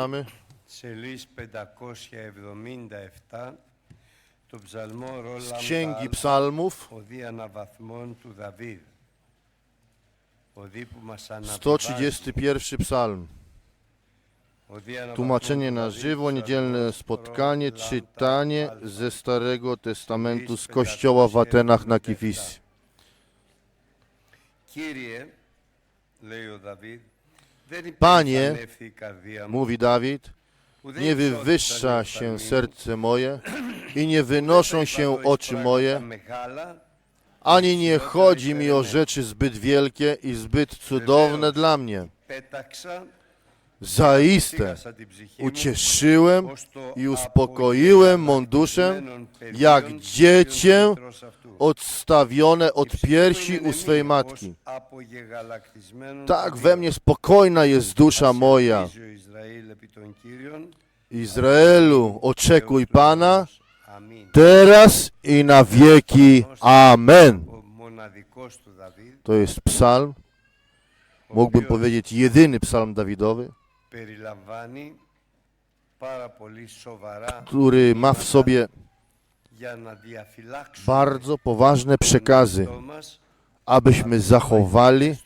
Mamy σελής 577 το ψαλμό Ρόλαμ z Księgi Psalmów, οδή αναβαθμών του Δαβίδ. Οδή που μας αναβιβάζει. 131 psalm. Οδή αναβαθμών Tłumaczenie του na Δαβίδ, żywo, ψαλμός niedzielne spotkanie, Ρόλαμ czytanie Αλφα. ze Starego Testamentu z kościoła w Atenach na Kifisi. Κύριε, λέει ο Δαβίδ, δεν Panie, mówi Dawid, nie wywyższa się serce moje i nie wynoszą się oczy moje, ani nie chodzi mi o rzeczy zbyt wielkie i zbyt cudowne dla mnie. Zaiste ucieszyłem i uspokoiłem mą duszę, jak dziecię odstawione od piersi u swej matki. Tak we mnie spokojna jest dusza moja. Izraelu, oczekuj Pana teraz i na wieki. Amen. To jest psalm, mógłbym powiedzieć jedyny psalm Dawidowy, który ma w sobie bardzo poważne przekazy, abyśmy zachowali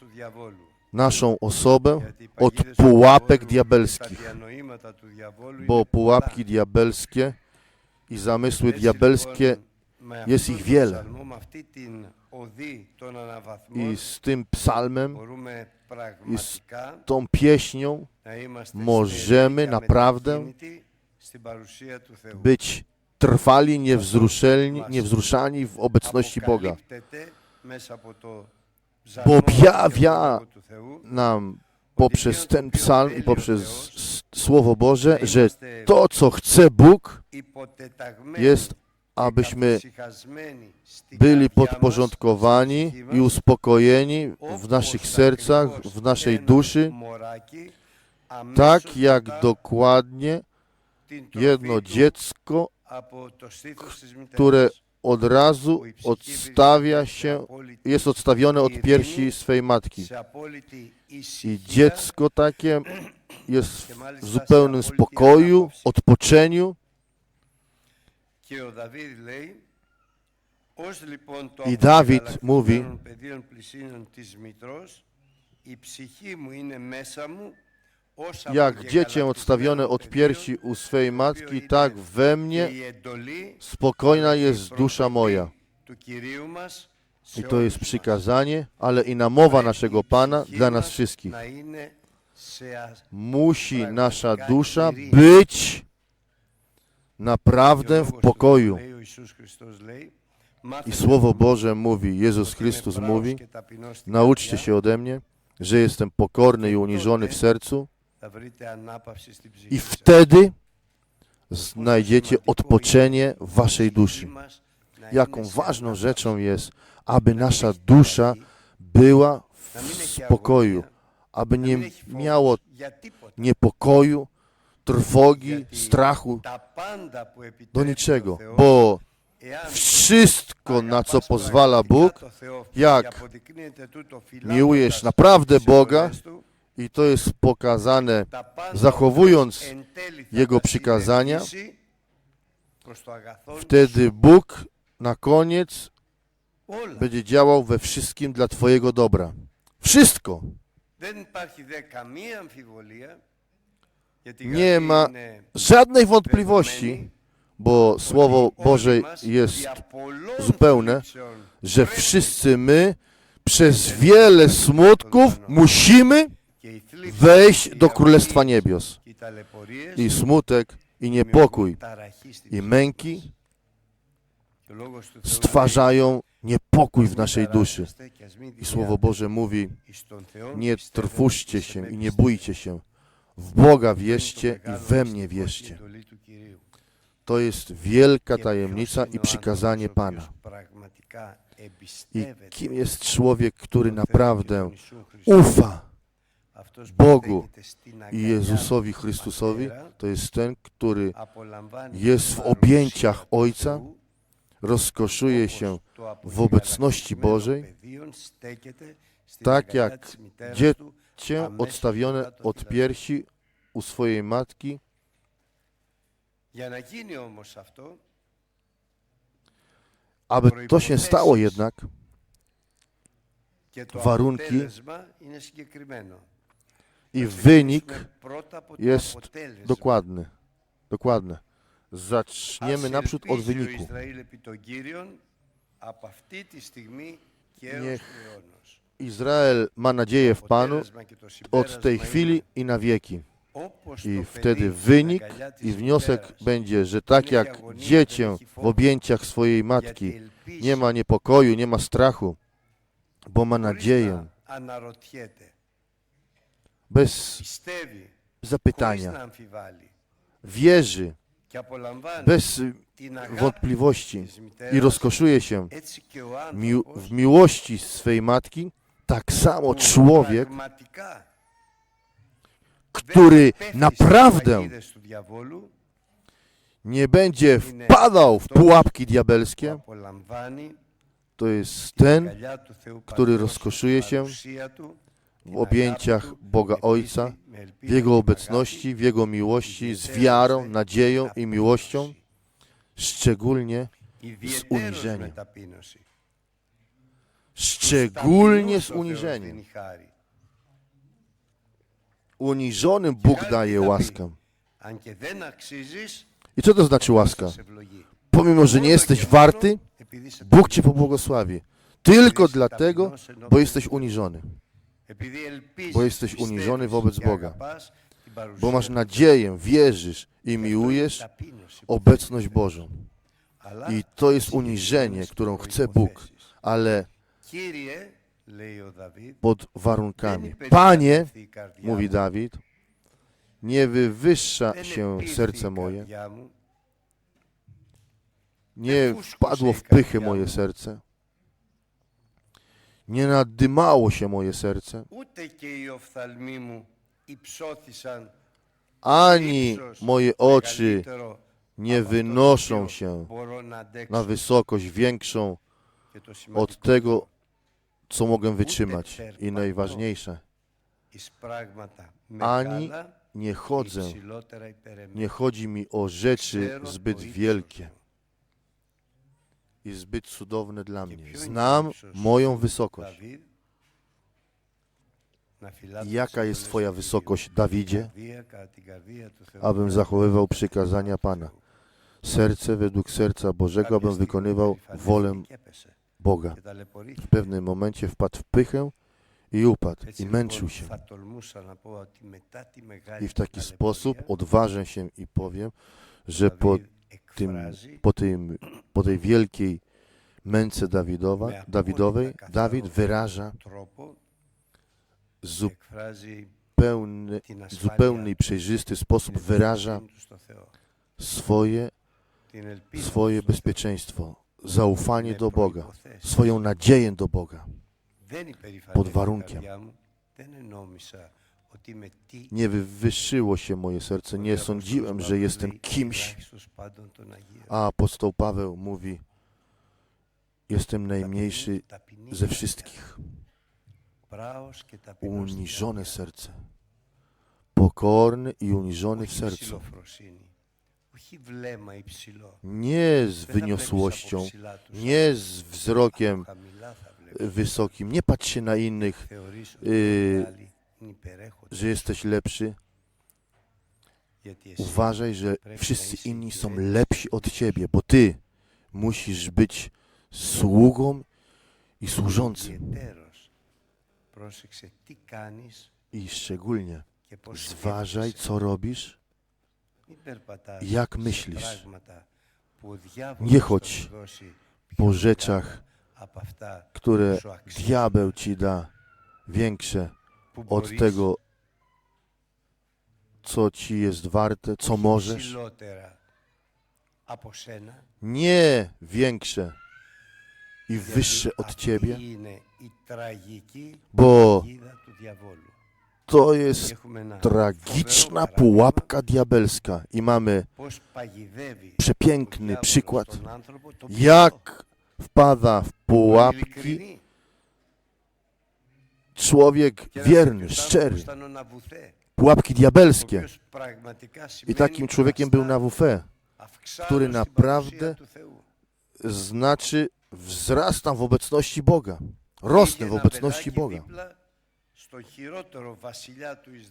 naszą osobę od pułapek diabelskich, bo pułapki diabelskie i zamysły diabelskie jest ich wiele. I z tym psalmem i z tą pieśnią możemy naprawdę być trwali, niewzruszeni, niewzruszani w obecności Boga. Bo objawia nam poprzez ten psalm i poprzez Słowo Boże, że to, co chce Bóg, jest abyśmy byli podporządkowani i uspokojeni w naszych sercach, w naszej duszy, tak jak dokładnie jedno dziecko, które od razu odstawia się, jest odstawione od piersi swej matki. I dziecko takie jest w zupełnym spokoju, odpoczeniu, i Dawid mówi, jak dziecię odstawione od piersi u swej matki, tak we mnie spokojna jest dusza moja. I to jest przykazanie, ale i namowa naszego Pana dla nas wszystkich. Musi nasza dusza być naprawdę w pokoju. I Słowo Boże mówi, Jezus Chrystus mówi, nauczcie się ode mnie, że jestem pokorny i uniżony w sercu i wtedy znajdziecie odpoczenie w waszej duszy. Jaką ważną rzeczą jest, aby nasza dusza była w spokoju, aby nie miało niepokoju, trwogi, strachu, do niczego, bo wszystko, na co pozwala Bóg, jak miłujesz naprawdę Boga, i to jest pokazane, zachowując Jego przykazania, wtedy Bóg na koniec będzie działał we wszystkim dla Twojego dobra. Wszystko. Nie ma żadnej wątpliwości, bo Słowo Boże jest zupełne, że wszyscy my przez wiele smutków musimy wejść do Królestwa Niebios. I smutek, i niepokój, i męki stwarzają niepokój w naszej duszy. I Słowo Boże mówi, nie trwóżcie się i nie bójcie się. W Boga wierzcie i we mnie wierzcie. To jest wielka tajemnica i przykazanie Pana. I kim jest człowiek, który naprawdę ufa Bogu i Jezusowi Chrystusowi? To jest ten, który jest w objęciach Ojca, rozkoszuje się w obecności Bożej, tak jak dziecko cię odstawione od piersi u swojej matki. Aby to się stało jednak, warunki i wynik jest dokładny. Dokładny. Zaczniemy naprzód od wyniku. Niech Izrael ma nadzieję w Panu od tej chwili i na wieki. I wtedy wynik i wniosek będzie, że tak jak dziecię w objęciach swojej matki nie ma niepokoju, nie ma strachu, bo ma nadzieję. Bez zapytania, wierzy. Bez wątpliwości. I rozkoszuje się w miłości swej matki, tak samo człowiek, który naprawdę nie będzie wpadał w pułapki diabelskie, to jest ten, który rozkoszuje się w objęciach Boga Ojca, w Jego obecności, w Jego miłości, z wiarą, nadzieją i miłością, szczególnie z uniżeniem szczególnie z uniżeniem. Uniżonym Bóg daje łaskę. I co to znaczy łaska? Pomimo, że nie jesteś warty, Bóg Cię pobłogosławi. Tylko dlatego, bo jesteś uniżony. Bo jesteś uniżony wobec Boga. Bo masz nadzieję, wierzysz i miłujesz obecność Bożą. I to jest uniżenie, którą chce Bóg. Ale pod warunkami. Panie, mówi Dawid, nie wywyższa się serce moje, nie wpadło w pychy moje serce, nie nadymało się moje serce, ani moje oczy nie wynoszą się na wysokość większą od tego, co mogę wytrzymać. I najważniejsze, ani nie chodzę, nie chodzi mi o rzeczy zbyt wielkie i zbyt cudowne dla mnie. Znam moją wysokość. Jaka jest Twoja wysokość, Dawidzie? Abym zachowywał przykazania Pana. Serce według serca Bożego, abym wykonywał wolę Boga. W pewnym momencie wpadł w pychę i upadł, i męczył się. I w taki sposób odważę się i powiem, że po, tym, po, tym, po tej wielkiej męce Dawidowa, Dawidowej, Dawid wyraża zupełny, zupełny i przejrzysty sposób wyraża swoje, swoje bezpieczeństwo zaufanie do Boga, swoją nadzieję do Boga. Pod warunkiem. Nie wywyższyło się moje serce, nie sądziłem, że jestem kimś. A apostoł Paweł mówi, jestem najmniejszy ze wszystkich. Uniżone serce. Pokorny i uniżony w sercu nie z wyniosłością, nie z wzrokiem wysokim. Nie patrz się na innych, y, że jesteś lepszy. Uważaj, że wszyscy inni są lepsi od ciebie, bo ty musisz być sługą i służącym. I szczególnie zważaj, co robisz jak myślisz? Nie chodź po rzeczach, które diabeł ci da większe od tego, co ci jest warte, co możesz. Nie większe i wyższe od ciebie, bo to jest tragiczna pułapka diabelska. I mamy przepiękny przykład, jak wpada w pułapki człowiek wierny, szczery, pułapki diabelskie. I takim człowiekiem był Nawufę, który naprawdę znaczy wzrasta w obecności Boga, rosnę w obecności Boga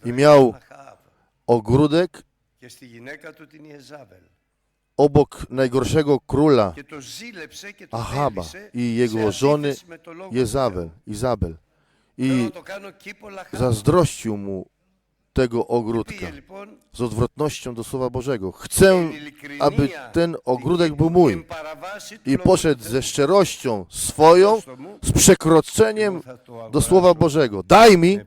i miał ogródek obok najgorszego króla Ahaba i jego żony Jezabel, Izabel. I zazdrościł mu tego ogródka. Z odwrotnością do Słowa Bożego. Chcę, aby ten ogródek był mój. I poszedł ze szczerością swoją, z przekroczeniem do Słowa Bożego. Daj mi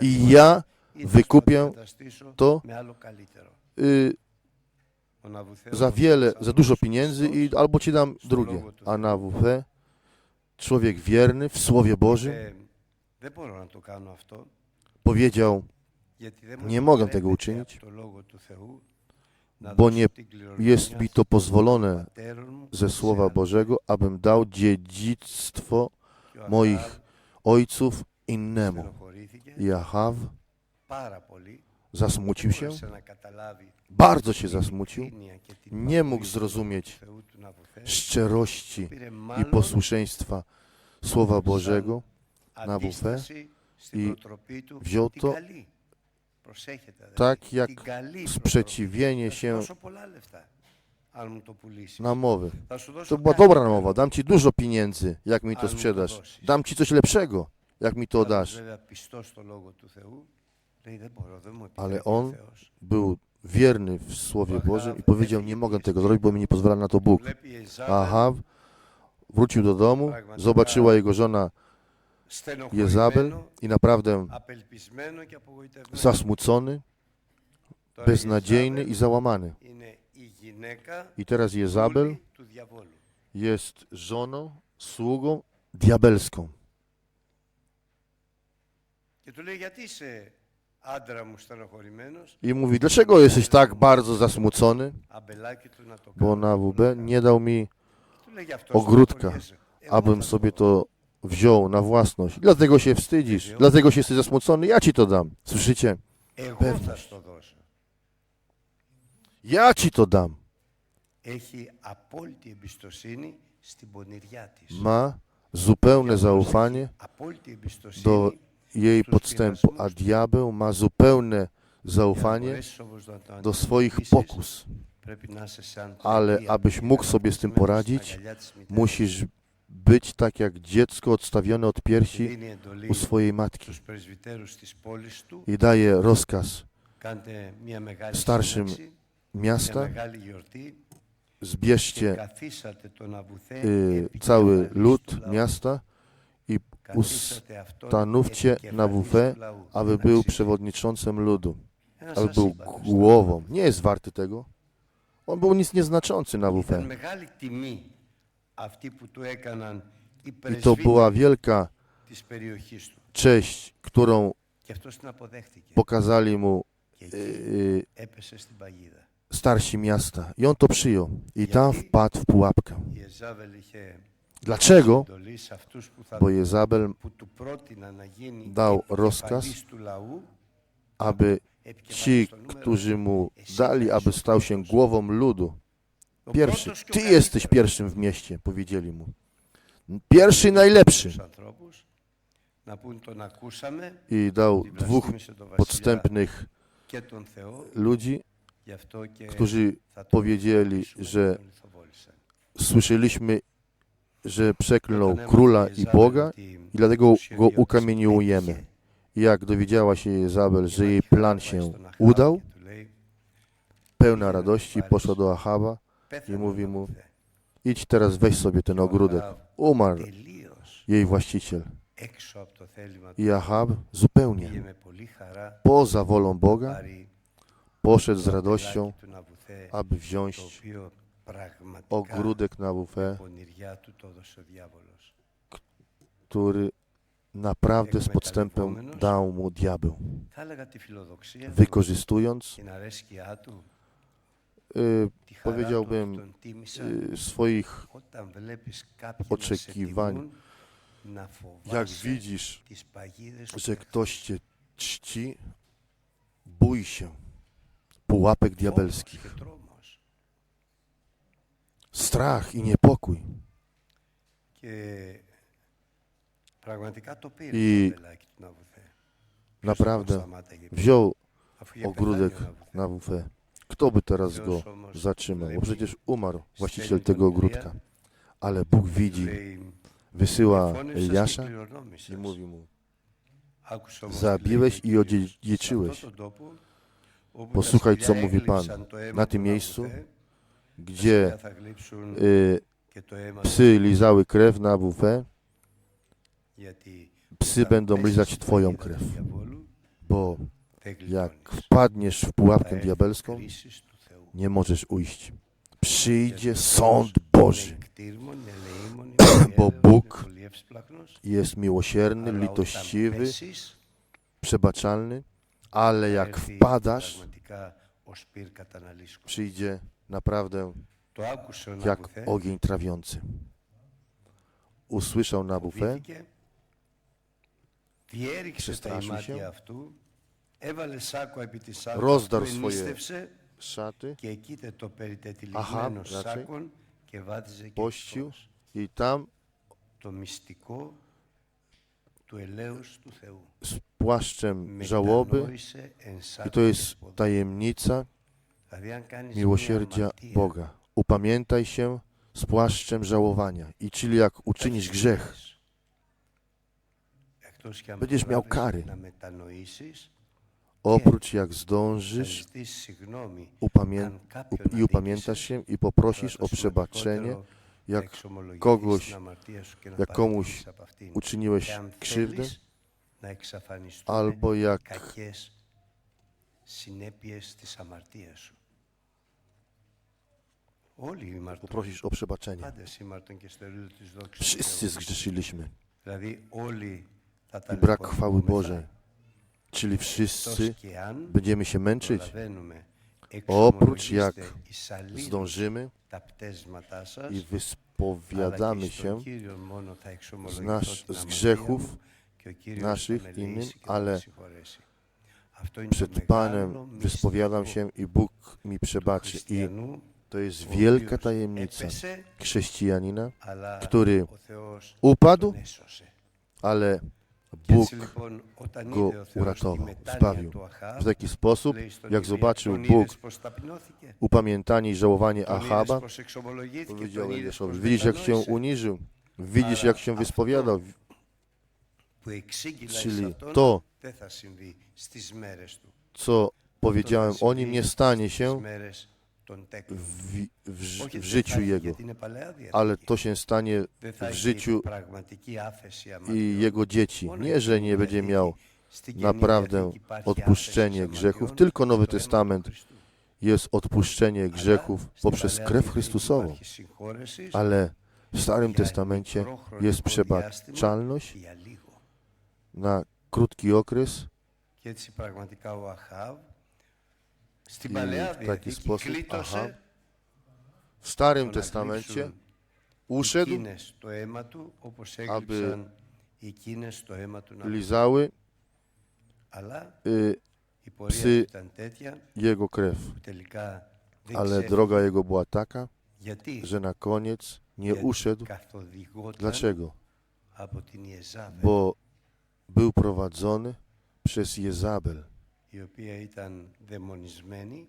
i ja wykupię to y, za wiele, za dużo pieniędzy i albo ci dam drugie. A na WP człowiek wierny w Słowie Bożym powiedział, nie mogę tego uczynić, bo nie jest mi to pozwolone ze Słowa Bożego, abym dał dziedzictwo moich ojców innemu. Jahaw zasmucił się, bardzo się zasmucił, nie mógł zrozumieć szczerości i posłuszeństwa Słowa Bożego na bufę i wziął to tak jak sprzeciwienie się namowy. To była dobra namowa, dam Ci dużo pieniędzy, jak mi to sprzedasz. Dam Ci coś lepszego, jak mi to dasz. Ale on był wierny w Słowie Bożym i powiedział, nie mogę tego zrobić, bo mi nie pozwala na to Bóg. Aha, wrócił do domu, zobaczyła jego żona Jezabel i naprawdę zasmucony, beznadziejny i załamany. I teraz Jezabel jest żoną, sługą diabelską. I mówi, dlaczego jesteś tak bardzo zasmucony? Bo na WB nie dał mi ogródka, abym sobie to wziął na własność. Dlatego się wstydzisz, dlatego się jesteś zasmucony. Ja ci to dam. Słyszycie? Pewność. Ja ci to dam. Ma zupełne zaufanie do jej podstępu, a diabeł ma zupełne zaufanie do swoich pokus. Ale abyś mógł sobie z tym poradzić, musisz być tak jak dziecko odstawione od piersi u swojej matki. I daje rozkaz starszym miasta, zbierzcie y, cały lud miasta i ustanówcie na WF, aby był przewodniczącym ludu, aby był głową. Nie jest warty tego. On był nic nieznaczący na WF. I to była wielka cześć, którą pokazali mu y, y, starsi miasta. I on to przyjął. I tam wpadł w pułapkę. Dlaczego? Bo Jezabel dał rozkaz, aby ci, którzy mu dali, aby stał się głową ludu, no, pierwszy. Ty jesteś pierwszym w mieście, powiedzieli mu. Pierwszy najlepszy. I dał dwóch podstępnych ludzi, którzy powiedzieli, że słyszeliśmy, że przeklął króla i Boga i dlatego go ukamieniujemy. Jak dowiedziała się Izabel, że jej plan się udał, pełna radości poszła do Ahaba i mówi mu, idź teraz weź sobie ten ogródek. Umarł. Jej właściciel. I Ahab zupełnie. Poza wolą Boga poszedł z radością, aby wziąć ogródek na bufę, który naprawdę z podstępem dał mu diabeł, wykorzystując Y, powiedziałbym, y, swoich oczekiwań. Jak widzisz, że ktoś cię czci, bój się pułapek diabelskich. Strach i niepokój. I naprawdę wziął ogródek na wufę kto by teraz go zatrzymał? Bo przecież umarł właściciel tego ogródka. Ale Bóg widzi, wysyła Eliasza i mówi mu, zabiłeś i odziedziczyłeś. Posłuchaj, co mówi Pan. Na tym miejscu, gdzie y, psy lizały krew na bufę, psy będą lizać Twoją krew. Bo jak wpadniesz w pułapkę diabelską, nie możesz ujść. Przyjdzie sąd Boży, bo Bóg jest miłosierny, litościwy, przebaczalny, ale jak wpadasz, przyjdzie naprawdę jak ogień trawiący. Usłyszał Nabufę, przestraszył się, rozdarł swoje szaty. Aha, raczej. Pościł i tam z płaszczem żałoby i to jest tajemnica miłosierdzia Boga. Upamiętaj się z płaszczem żałowania i czyli jak uczynisz grzech, będziesz miał kary. Oprócz jak zdążysz i upamiętasz się i poprosisz o przebaczenie, jak kogoś, jak komuś uczyniłeś krzywdę, albo jak poprosisz o przebaczenie. Wszyscy zgrzeszyliśmy i brak chwały Boże. Czyli wszyscy będziemy się męczyć, oprócz jak zdążymy i wyspowiadamy się z, nasz, z grzechów naszych innym, ale przed Panem wyspowiadam się i Bóg mi przebaczy. I to jest wielka tajemnica chrześcijanina, który upadł, ale Bóg go uratował, zbawił. W taki sposób, jak zobaczył Bóg upamiętanie i żałowanie Ahaba, powiedział Eliaszowi, widzisz jak się uniżył, widzisz jak się wyspowiadał, czyli to, co powiedziałem o nim, nie stanie się w, w, w życiu Jego, ale to się stanie w życiu i Jego dzieci. Nie, że nie będzie miał naprawdę odpuszczenie grzechów, tylko Nowy Testament jest odpuszczenie grzechów poprzez krew Chrystusową, ale w Starym Testamencie jest przebaczalność na krótki okres. I w taki sposób, aha, w Starym Testamencie uszedł, aby lizały y, psy jego krew. Ale droga jego była taka, że na koniec nie uszedł. Dlaczego? Bo był prowadzony przez Jezabel η οποία ήταν δαιμονισμένη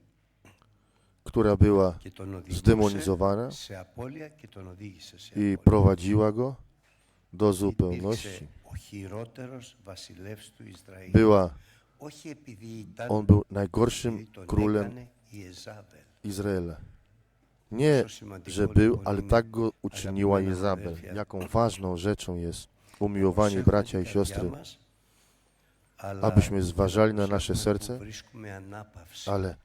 która była και τον οδηγούσε zdemonizowana σε απώλεια και τον οδήγησε σε i απώλεια. prowadziła go do Υπήρξε zupełności. ο χειρότερος βασιλεύς του Ισραήλ. Była, Όχι επειδή ήταν, on był επειδή najgorszym τον królem έκανε η Ιεζάβελ. Izraela. Nie, Πόσο σημαντικό że był, λοιπόν ale είναι tak go uczyniła αγαπημένα Jezabel. αδέρφια, Jaką ważną rzeczą jest umiłowani προσέχουμε bracia i την καρδιά siostry, μας, αλλά abyśmy zważali na nasze serce, ale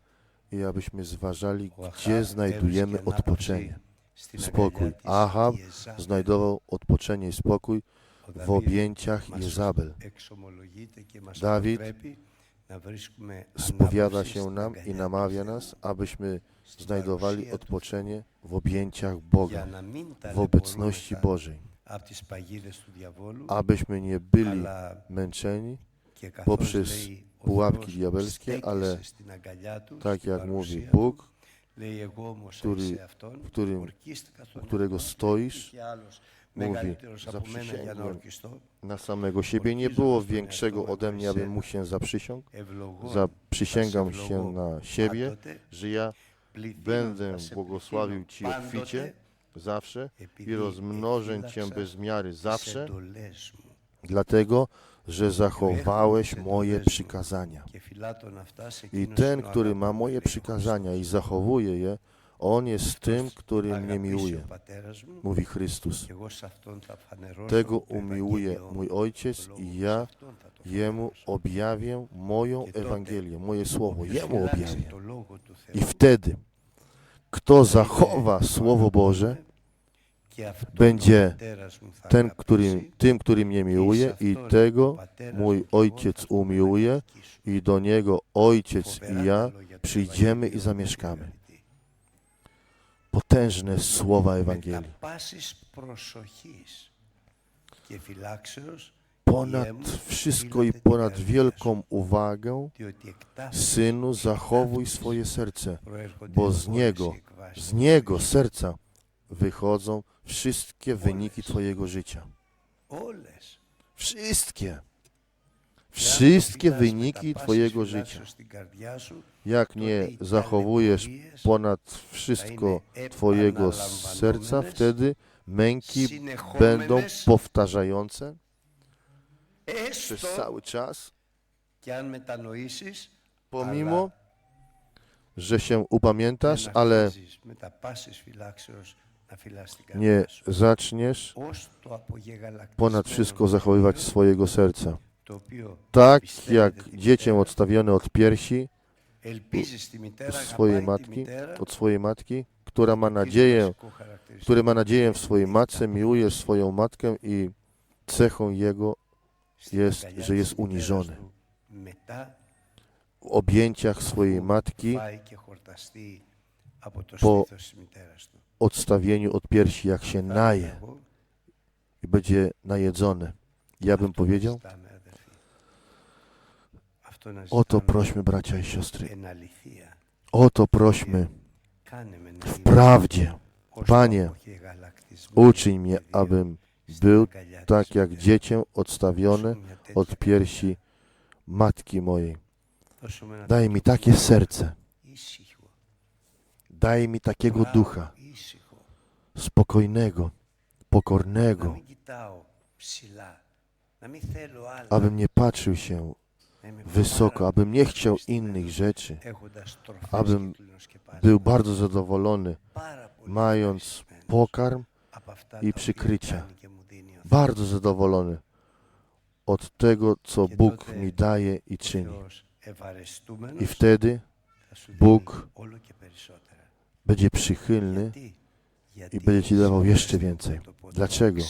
i abyśmy zważali, gdzie znajdujemy odpoczenie, spokój. Ahab znajdował odpoczenie i spokój w objęciach Jezabel. Dawid spowiada się nam i namawia nas, abyśmy znajdowali odpoczenie w objęciach Boga, w obecności Bożej, abyśmy nie byli męczeni, poprzez pułapki diabelskie, ale tak jak mówi Bóg, który, w którym, u którego stoisz, mówi, zaprzysięgłem na samego siebie. Nie było większego ode mnie, abym mu się zaprzysiągł. Zaprzysięgam się na siebie, że ja będę błogosławił Ci obficie zawsze i rozmnożę Cię bez miary zawsze. Dlatego, że zachowałeś moje przykazania. I ten, który ma moje przykazania i zachowuje je, on jest tym, który mnie miłuje, mówi Chrystus. Tego umiłuje mój Ojciec i ja Jemu objawię moją Ewangelię, moje Słowo. Jemu objawię. I wtedy, kto zachowa Słowo Boże, będzie ten, który, tym, który mnie miłuje i tego mój Ojciec umiłuje i do Niego Ojciec i ja przyjdziemy i zamieszkamy. Potężne słowa Ewangelii. Ponad wszystko i ponad wielką uwagę, Synu, zachowuj swoje serce, bo z Niego, z Niego serca wychodzą wszystkie wyniki Twojego życia. Wszystkie. Wszystkie wyniki Twojego życia. Jak nie zachowujesz ponad wszystko Twojego serca, wtedy męki będą powtarzające przez cały czas, pomimo, że się upamiętasz, ale nie zaczniesz ponad wszystko zachowywać swojego serca. Tak jak dziecię odstawione od piersi swojej matki, od swojej matki, która ma nadzieję, który ma nadzieję w swojej matce, miłuje swoją matkę i cechą jego jest, że jest uniżony. W objęciach swojej matki po odstawieniu od piersi, jak się naje. i będzie najedzony. Ja bym powiedział, o to prośmy, bracia i siostry. O to prośmy. W prawdzie. Panie, uczyń mnie, abym był tak jak dziecię odstawione od piersi matki mojej. Daj mi takie serce, Daj mi takiego ducha spokojnego, pokornego, abym nie patrzył się wysoko, abym nie chciał innych rzeczy, abym był bardzo zadowolony, mając pokarm i przykrycia. Bardzo zadowolony od tego, co Bóg mi daje i czyni. I wtedy Bóg będzie przychylny i będzie Ci dawał jeszcze więcej. Dlaczego?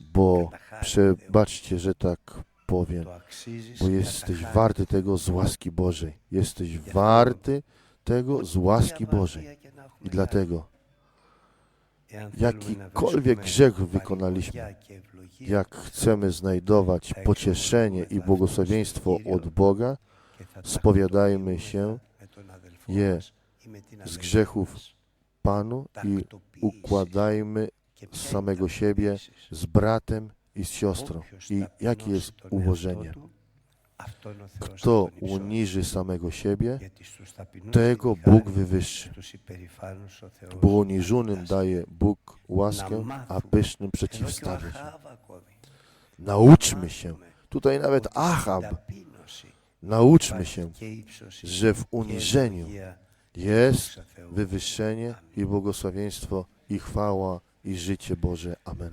Bo przebaczcie, że tak powiem, bo jesteś warty tego z łaski Bożej. Jesteś warty tego z łaski Bożej. I dlatego jakikolwiek grzech wykonaliśmy, jak chcemy znajdować pocieszenie i błogosławieństwo od Boga, spowiadajmy się je z grzechów Panu i układajmy samego siebie z bratem i z siostrą. I jakie jest ułożenie? Kto uniży samego siebie, tego Bóg wywyższy. Bo uniżonym daje Bóg łaskę, a pysznym przeciwstawia się. Nauczmy się, tutaj nawet Achab, nauczmy się, że w uniżeniu jest wywyższenie i błogosławieństwo i chwała i życie Boże. Amen.